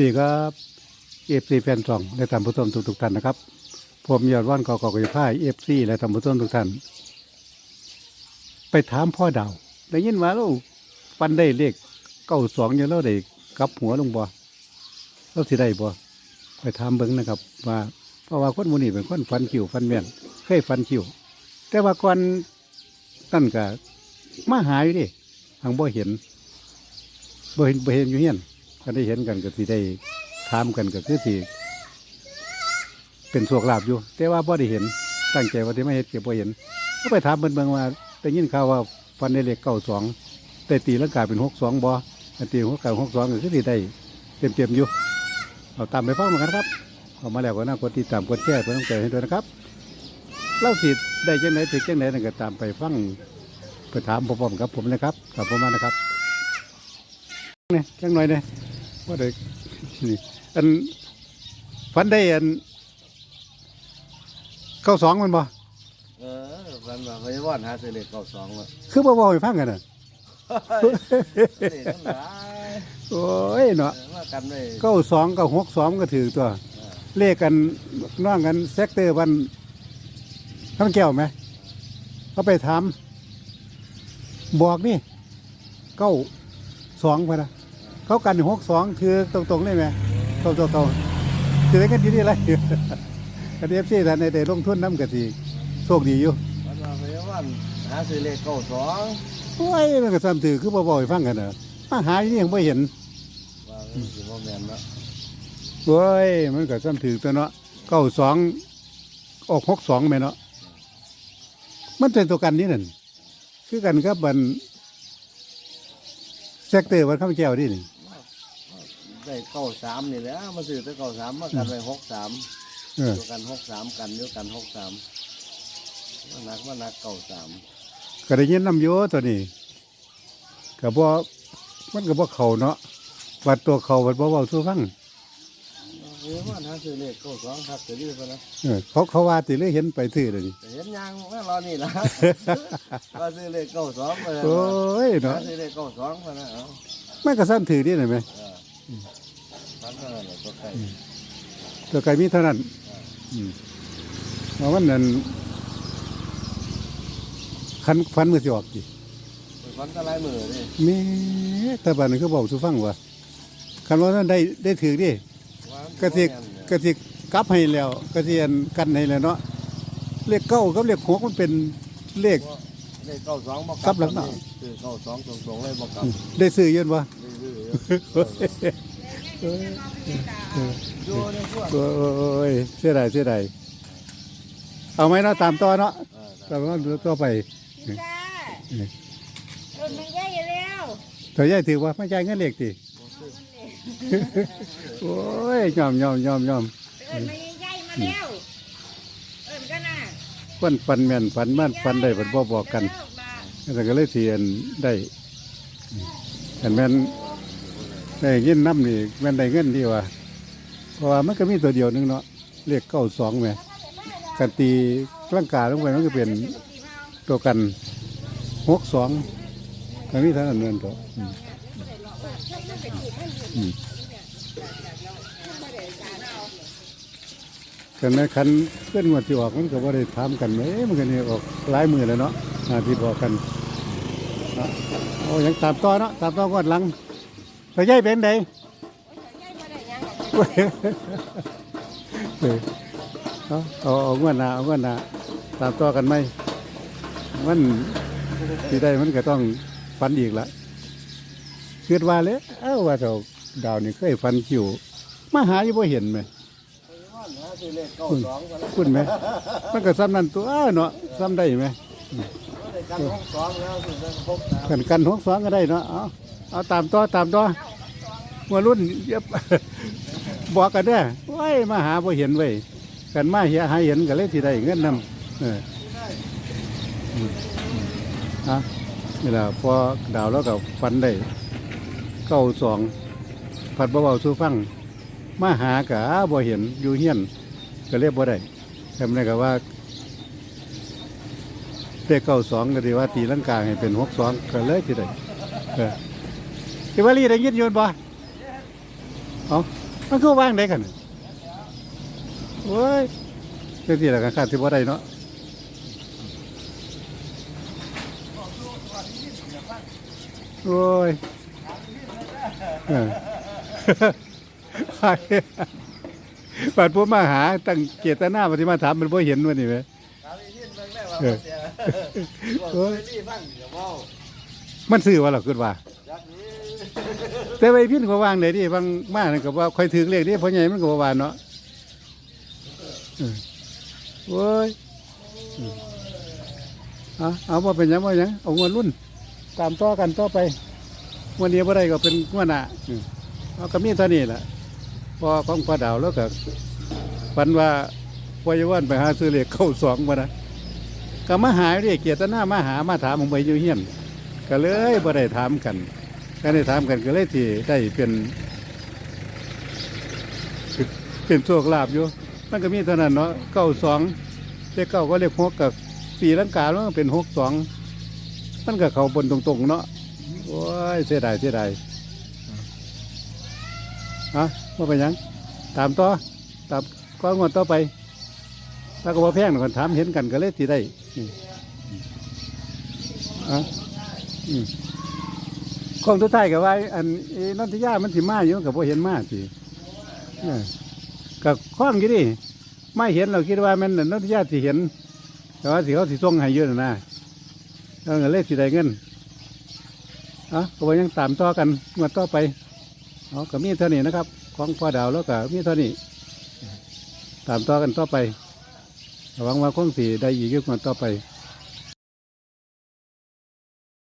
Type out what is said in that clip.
ดีครับเอฟซีแฟนซองและท่านผู้ชมทุกๆท่านนะครับ ผมยอดว่านกอกอกยพ่ายเอฟซีและท่านผู้ชมทุกท่าน ไปถามพ่อดาวได้ยินว่าเราฟันได้เลขเก้าสองอยู่แล้วได้กลับหัวลงบ่เราสิได้บ่ไปถามเบิ้งนะครับ ว่าเพราะว่าคนมูนี่เป็นคนฟันคิวฟันแม่นเคยฟันคิวแต่ว่าก่อนนั่นก็มาหาอยู่ดิทางบ่เห็นบ่เห็นบ่เห็นอยู่เฮียน ก็ได้เห็นกันก็สิได้ถามกันก็คือสิเป็นโชคลาภอยู่ แต่ว่าบ่ได้เห็นตั้งใจว่าที่ไม่เห็นเก็บบ่เห็น ก็ไปถามเบิ่งเบิ่งว่าได้ยินข่าวว่าฟันในเลขเก้าสองแต่ตีลังกายเป็นหกสองบ่อันตีหกเก้าหกสองก็คือสิได้เต็มเต็มอยู่เอาตามไปฟังเหมือนกันครับเอามาแล้วก็น่ากดติดตามกดแชร์เพื่อต้องใจให้ด้วยนะครับเล่าสิได้จังไหนถึงจังไหนนั่นก็ตามไปฟังไปถามพร้อมๆกับผมนะครับตามผมมานะครับเนี่ยจังหน่อยเนี่ย ว่าได้นี่อันฟันได้อันเก้าสองมันบ่เออมันว่าพยาบาลหาซื้อเลขเก้าสองว่ะคือบ่บอกให้ฟังกันน่ะเลขทั้งหลายโอ้ยเนาะเออมากันเลยเก้าสองกับหกสองก็ถือตัวเลขกันน้องกันเซกเตอร์วันข้างแก้วไหมเขาไปถามบอกนี่เก้าสองพะนะ เขากันหกสองคือตรงๆได้ไหมเก้าตัวเก้าคือได้กันดีนี่ไรกันเอฟซีท่านในแต่ลงทุนน้ำกะสีโชคดีอยู่มันว่าพยาบาลหาซื้อเลขเก้าสองโอ้ยมันก็ซ้ำถือคือบ่บอกให้ฟังกันเนอะมาหาอยู่นี่ยังไม่เห็นว่ามันสิบ่แม่นเนาะโอ้ยมันก็ซ้ำถือตัวเนาะเก้าสองออกหกสองไหมเนาะมันเป็นตัวกันนี่นั่นคือกันครับบันเซกเตอร์วันข้าวแก้วนี่นี่ ได้เก้าสามนี่แหละมาซื้อแต่เก้าสามมากันไปหกสามเออตัวกันหกสามกันเดียวกันหกสามมันหนักมันหนักเก้าสามก็ได้ยินน้ำโยตัวนี้ก็บ่มันก็บ่เข่าเนาะวัดตัวเข่าวัดบ่เว้าสู้ฟังพยาบาลหาซื้อเลขเก้าสองครับจะรีบไปนะเออเขาเขาว่าติเลยเห็นไปซื้อเลยนี่แต่เห็นยังว่ารอนี่ละว่าซื้อเลขเก้าสองไปนะโอ้ยหาเนาะซื้อเลขเก้าสองไปนะเอา มันก็ซ้ำถือนี่เห็นไหมเออ พันเท่านั้นแหละตัวไก่ตัวไก่มีเท่านั้นอืมเพราะมันนั่นคันฟันมือสิออกดิพันตะไลายมือนี่แม่แต่บัดนี้ก็บอกสุฟังว่าคันว่านั้นได้ได้ถือดิว่ามันกะสิบ่แม่นเนี่ยกะสิกลับให้แล้วกะสิอันกันให้แล้วเนาะเลขเก้ากับเลขหกมันเป็นเลขเลขเก้าสองบ่กลับหลังหน่อยคือเก้าสองตรงๆเลยบ่กลับได้ซื้อเยอะวะ ดื้อๆอยู่ในพวกโอ้ยเสียดายเสียดายเอาไหมเนาะตามต่อเนาะเออตามต่อไปพี่จ้าเออมันใหญ่แล้วถ้าใหญ่ถือว่าไม่จ่ายเงินเลขติโอ้ยยอมยอมยอมยอมเออมันใหญ่มาแล้วเออมันก็น่ะฟันฟันแม่นฟันมันฟันได้ฟันบ่บอกกันแต่ก็เลยเสียนได้แต่แม่น ได้เงินน้ำนี่แม่นได้เงินดีว่าเพราะว่ามันก็มีตัวเดียวนึงเนาะเลขเก้าสองแหม่กันตีร่างกายลงไปมันก็เป็นตัวกันหกสองก็มีเท่านั้นเงินตัวอืมอืมกันแม่คันเพื่อนงวดที่ออกมันก็บ่ได้ถามกันไหมมันก็นี่ออกหลายมือแล้วเนาะหนที่บอกกันเนาะเอาอย่างตามต่อเนาะตามต่องวดหลัง ไปย่ายเป็นไดเออเอาเอาเอาเงินหนาเอาเงินหนาตามต่อกันไหมมันที่ได้มันก็ต้องฟันอีกละคิดว่าเลยเอ้าว่าเราดาวนี่เคยฟันคิวมาหาอยู่บ่เห็นไหมหาซื้อเลขเก้าสองก็แล้วคุณไหมมันก็ซ้ำนั่นตัวอ้าเนาะซ้ำได้ไหมได้กันหกสองแล้วกันกันหกสองก็ได้เนาะ เอาตามต่อตามต่อมารุ่นเยบบอกกันเด้อว้ยมาหาบ่เห็นไว้ยกันมาเหียหาเห็นก็เลยสิได้เงินนำเออฮะนี่แหละพอดาวแล้วก็ฟันได้เก้าสองผัดเบาๆสู้ฟัง มาหากะบ่เห็นอยู่เฮียนก็เรียกบ่ได้ทำได้ก็ว่าเลขเก้าสองก็ดีว่าตีลังกาให้เป็นหกสองก็เลยที่ได้เออ ที่ว่าลีได้ยินอยืนบ่เอามันก็ว่างได้กันโอ้ยเรื่องที่ละกันขาดที่บ่ได้เนาะโอ้ยเออบาดผมมาหาตั้งเจตนาปฏิมาถามมันบ่เห็นวันนี้ไหมถามอีกทีเบิ่งได้ว่าเออเสียบอกเลยนี่ฟังเดี๋ยวเว้ามันซื้อว่า แต่ไปพิ้นก็วางเลยดิบางมากนั่นก็ว่าคอยถือเลขดิเพราะไงมันก็บ่วานเนาะเออโอ้ยอืมเอาเอาว่าเป็นหยังว่าหยังเอางวดรุ่น ตามต่อกันต่อไปงวันนี้บ่ได้ก็เป็นงวดหน้าอืมเอาก็มีเท่านี้แหละพอของพ่อดาวแล้วก็ฝันว่าพอยวันไปหาซื้อเลขเข้าสองมานะก็มาหาเรียกเกียรติหน้ามาหามาถามผมไปอยู่เฮียนก็เลยบ่ได้ถามกัน ก็ได้ถามกันก็เลยที่ได้เป็นเป็นโชคลาภอยู่มันก็มีเท่านั้นเนาะเก้าสองเลขเก้าก็เลขหกกับปีลังกาแล้วมันเป็นหกสองมันก็เขาบนตรงๆเนาะโอ้ยเสียดายเสียดายฮะว่าไปยัง ตามต่อตามก็งวดต่อไปถ้าก็ว่าแพงหน่อยถามเห็นกันก็เลยที่ได้อะอืม ของทุกท้ายกับว่า อันอีนันทิยามันสิมาอยู่กับพอเห็นมาสิเออกับข้องกี่ดิไม่เห็นเราคิดว่ามันนันทิยาสิเห็น แต่ว่าสิเขาสิส่งให้เยอะนะนะเอาเงินเลขสิได้เงินอะก็ว่ายังตามต่อกันงวดต่อไปเอาก็มีเท่านี้นะครับ ของพ่อดาวแล้วก็มีเท่านี้ ตามต่อกันต่อไปหวังว่าคงสิได้อีกงวดต่อไป